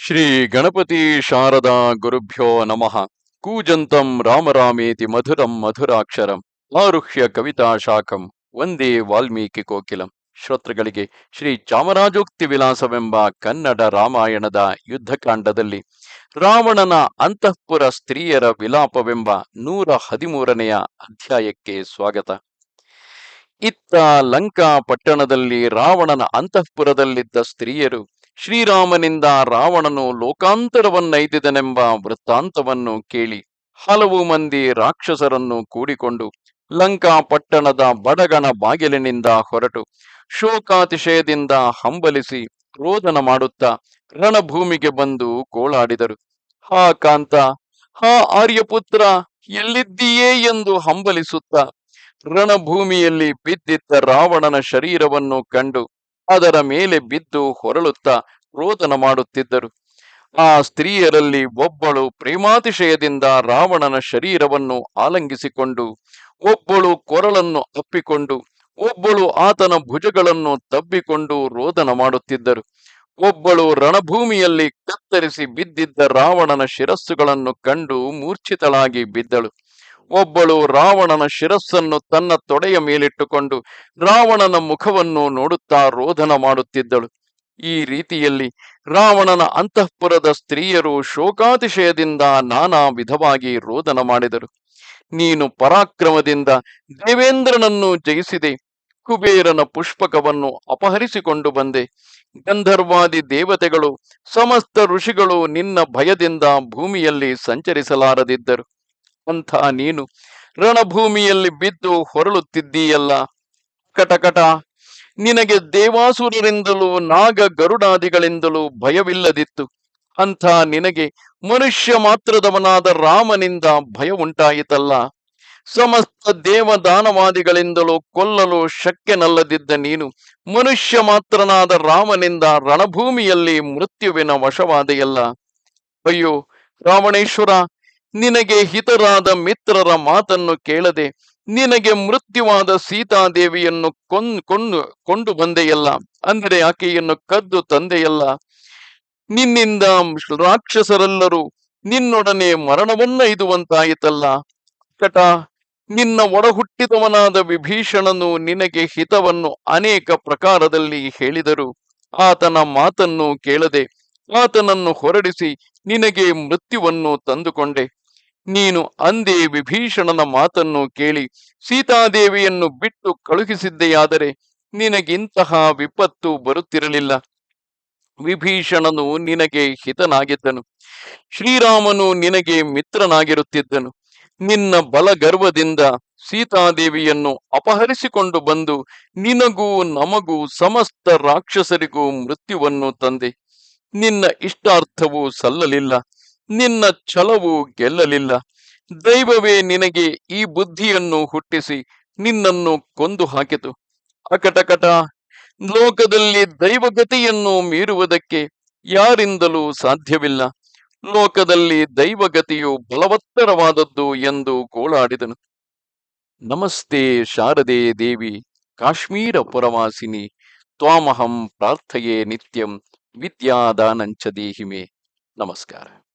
ಶ್ರೀ ಗಣಪತಿ ಶಾರದಾ ಗುರುಭ್ಯೋ ನಮಃ. ಕೂಜಂತಂ ರಾಮರಾಮೇತಿ ಮಧುರಂ ಮಧುರಾಕ್ಷರಂ. ಆರುಹ್ಯ ಕವಿತಾ ಶಾಖಂ. ಒಂದೇ ವಾಲ್ಮೀಕಿ ಕೋಕಿಲಂ. ಶ್ರೋತೃಗಳಿಗೆ ಶ್ರೀ ಚಾಮರಾಜೋಕ್ತಿ ವಿಲಾಸವೆಂಬ ಕನ್ನಡ ರಾಮಾಯಣದ ಯುದ್ಧಕಾಂಡದಲ್ಲಿ ರಾವಣನ ಅಂತಃಪುರ ಸ್ತ್ರೀಯರ ವಿಲಾಪವೆಂಬ ನೂರ ಹದಿಮೂರನೆಯ ಅಧ್ಯಾಯಕ್ಕೆ ಸ್ವಾಗತ. ಇತ್ತ ಲಂಕಾ ಪಟ್ಟಣದಲ್ಲಿ ರಾವಣನ ಅಂತಃಪುರದಲ್ಲಿದ್ದ ಸ್ತ್ರೀಯರು ಶ್ರೀರಾಮನಿಂದ ರಾವಣನು ಲೋಕಾಂತರವನ್ನೈದಿದನೆಂಬ ವೃತ್ತಾಂತವನ್ನು ಕೇಳಿ ಹಲವು ಮಂದಿ ರಾಕ್ಷಸರನ್ನು ಕೂಡಿಕೊಂಡು ಲಂಕಾ ಪಟ್ಟಣದ ಬಡಗಣ ಬಾಗಿಲಿನಿಂದ ಹೊರಟು ಶೋಕಾತಿಶಯದಿಂದ ಹಂಬಲಿಸಿ ರೋದನ ಮಾಡುತ್ತಾ ರಣಭೂಮಿಗೆ ಬಂದು ಕೋಳಾಡಿದರು ಹಾ ಕಾಂತ, ಹಾ ಆರ್ಯಪುತ್ರ, ಎಲ್ಲಿದ್ದೀಯೇ ಎಂದು ಹಂಬಲಿಸುತ್ತ ರಣಭೂಮಿಯಲ್ಲಿ ಬಿದ್ದಿದ್ದ ರಾವಣನ ಶರೀರವನ್ನು ಕಂಡು ಅದರ ಮೇಲೆ ಬಿದ್ದು ಹೊರಳುತ್ತಾ ರೋದನ ಮಾಡುತ್ತಿದ್ದರು. ಆ ಸ್ತ್ರೀಯರಲ್ಲಿ ಒಬ್ಬಳು ಪ್ರೇಮಾತಿಶಯದಿಂದ ರಾವಣನ ಶರೀರವನ್ನು ಆಲಂಗಿಸಿಕೊಂಡು, ಒಬ್ಬಳು ಕೊರಳನ್ನು ಅಪ್ಪಿಕೊಂಡು, ಒಬ್ಬಳು ಆತನ ಭುಜಗಳನ್ನು ತಬ್ಬಿಕೊಂಡು ರೋದನ ಮಾಡುತ್ತಿದ್ದರು. ಒಬ್ಬಳು ರಣಭೂಮಿಯಲ್ಲಿ ಕತ್ತರಿಸಿ ಬಿದ್ದಿದ್ದ ರಾವಣನ ಶಿರಸ್ಸುಗಳನ್ನು ಕಂಡು ಮೂರ್ಛಿತಳಾಗಿ ಬಿದ್ದಳು. ಒಬ್ಬಳು ರಾವಣನ ಶಿರಸ್ಸನ್ನು ತನ್ನ ತೊಡೆಯ ಮೇಲಿಟ್ಟುಕೊಂಡು ರಾವಣನ ಮುಖವನ್ನು ನೋಡುತ್ತಾ ರೋಧನ ಮಾಡುತ್ತಿದ್ದಳು. ಈ ರೀತಿಯಲ್ಲಿ ರಾವಣನ ಅಂತಃಪುರದ ಸ್ತ್ರೀಯರು ಶೋಕಾತಿಶಯದಿಂದ ನಾನಾ ವಿಧವಾಗಿ ರೋದನ ಮಾಡಿದರು. ನೀನು ಪರಾಕ್ರಮದಿಂದ ದೇವೇಂದ್ರನನ್ನು ಜಯಿಸಿದೆ. ಕುಬೇರನ ಪುಷ್ಪಕವನ್ನು ಅಪಹರಿಸಿಕೊಂಡು ಬಂದೆ. ಗಂಧರ್ವಾದಿ ದೇವತೆಗಳು, ಸಮಸ್ತ ಋಷಿಗಳು ನಿನ್ನ ಭಯದಿಂದ ಭೂಮಿಯಲ್ಲಿ ಸಂಚರಿಸಲಾರದಿದ್ದರು. ಅಂಥ ನೀನು. ರಣಭೂಮಿಯಲ್ಲಿ ಬಿದ್ದು ಹೊರಳುತ್ತಿದ್ದೀಯಲ್ಲ. ಕಟಕಟ. ನಿನಗೆ ದೇವಾಸುರರಿಂದಲೂ ನಾಗ ಗರುಡಾದಿಗಳಿಂದಲೂ ಭಯವಿಲ್ಲದಿತ್ತು. ಅಂಥ ನಿನಗೆ ಮನುಷ್ಯ ಮಾತ್ರದವನಾದ ರಾಮನಿಂದ ಭಯ ಉಂಟಾಯಿತಲ್ಲ ಸಮಸ್ತ ದೇವದಾನವಾದಿಗಳಿಂದಲೂ ಕೊಲ್ಲಲು ಶಕ್ಯನಲ್ಲದಿದ್ದ ನೀನು ಮನುಷ್ಯ ಮಾತ್ರನಾದ ರಾಮನಿಂದ ರಣಭೂಮಿಯಲ್ಲಿ ಮೃತ್ಯುವಿನ ವಶವಾದೆಯಲ್ಲ. ಅಯ್ಯೋ ರಾವಣೇಶ್ವರ ನಿನಗೆ ಹಿತರಾದ ಮಿತ್ರರ ಮಾತನ್ನು ಕೇಳದೆ ನಿನಗೆ ಮೃತ್ಯುವಾದ ಸೀತಾದೇವಿಯನ್ನು ಕೊಂದ್ ಕೊಂಡು ಕೊಂಡು ಬಂದೆಯಲ್ಲ? ಅಂದರೆ ಆಕೆಯನ್ನು ಕದ್ದು ತಂದೆಯಲ್ಲ? ನಿನ್ನಿಂದ ರಾಕ್ಷಸರೆಲ್ಲರೂ ನಿನ್ನೊಡನೆ ಮರಣವನ್ನ ಇದುವಂತಾಯಿತಲ್ಲ? ಕಟ ನಿನ್ನ ಒಡಹುಟ್ಟಿದವನಾದ ವಿಭೀಷಣನು ನಿನಗೆ ಹಿತವನ್ನು ಅನೇಕ ಪ್ರಕಾರದಲ್ಲಿ ಹೇಳಿದರು. ಆತನ ಮಾತನ್ನು ಕೇಳದೆ ಆತನನ್ನು ಹೊರಡಿಸಿ ನಿನಗೆ ಮೃತ್ಯುವನ್ನು ತಂದುಕೊಂಡೆ. ನೀನು ಅಂದೇ ವಿಭೀಷಣನ ಮಾತನ್ನು ಕೇಳಿ ಸೀತಾದೇವಿಯನ್ನು ಬಿಟ್ಟು ಕಳುಹಿಸಿದ್ದೆಯಾದರೆ ನಿನಗಿಂತಹ ವಿಪತ್ತು ಬರುತ್ತಿರಲಿಲ್ಲ. ವಿಭೀಷಣನು ನಿನಗೆ ಹಿತನಾಗಿದ್ದನು. ಶ್ರೀರಾಮನು ನಿನಗೆ ಮಿತ್ರನಾಗಿರುತ್ತಿದ್ದನು. ನಿನ್ನ ಬಲಗರ್ವದಿಂದ ಸೀತಾದೇವಿಯನ್ನು ಅಪಹರಿಸಿಕೊಂಡು ಬಂದು ನಿನಗೂ ನಮಗೂ ಸಮಸ್ತ ರಾಕ್ಷಸರಿಗೂ ಮೃತ್ಯುವನ್ನು ತಂದೆ. ನಿನ್ನ ಇಷ್ಟಾರ್ಥವೂ ಸಲ್ಲಲಿಲ್ಲ. ನಿನ್ನ ಛಲವು ಗೆಲ್ಲಲಿಲ್ಲ. ದೈವವೇ, ನಿನಗೆ ಈ ಬುದ್ಧಿಯನ್ನು ಹುಟ್ಟಿಸಿ, ನಿನ್ನನ್ನು ಕೊಂದು ಹಾಕಿತು. ಅಕಟಕಟ, ಲೋಕದಲ್ಲಿ ದೈವಗತಿಯನ್ನು ಮೀರುವುದಕ್ಕೆ ಯಾರಿಂದಲೂ ಸಾಧ್ಯವಿಲ್ಲ. ಲೋಕದಲ್ಲಿ ದೈವಗತಿಯು ಬಲವತ್ತರವಾದದ್ದು ಎಂದು ಗೋಳಾಡಿದನು. ನಮಸ್ತೆ ಶಾರದೆ ದೇವಿ, ಕಾಶ್ಮೀರ ಪುರವಾಸಿನಿ, ತ್ವಾಮಹಂ ಪ್ರಾರ್ಥಯೇ ನಿತ್ಯಂ ವಿದ್ಯಾದಾನಂಚ ದೇಹಿಮೆ. ನಮಸ್ಕಾರ.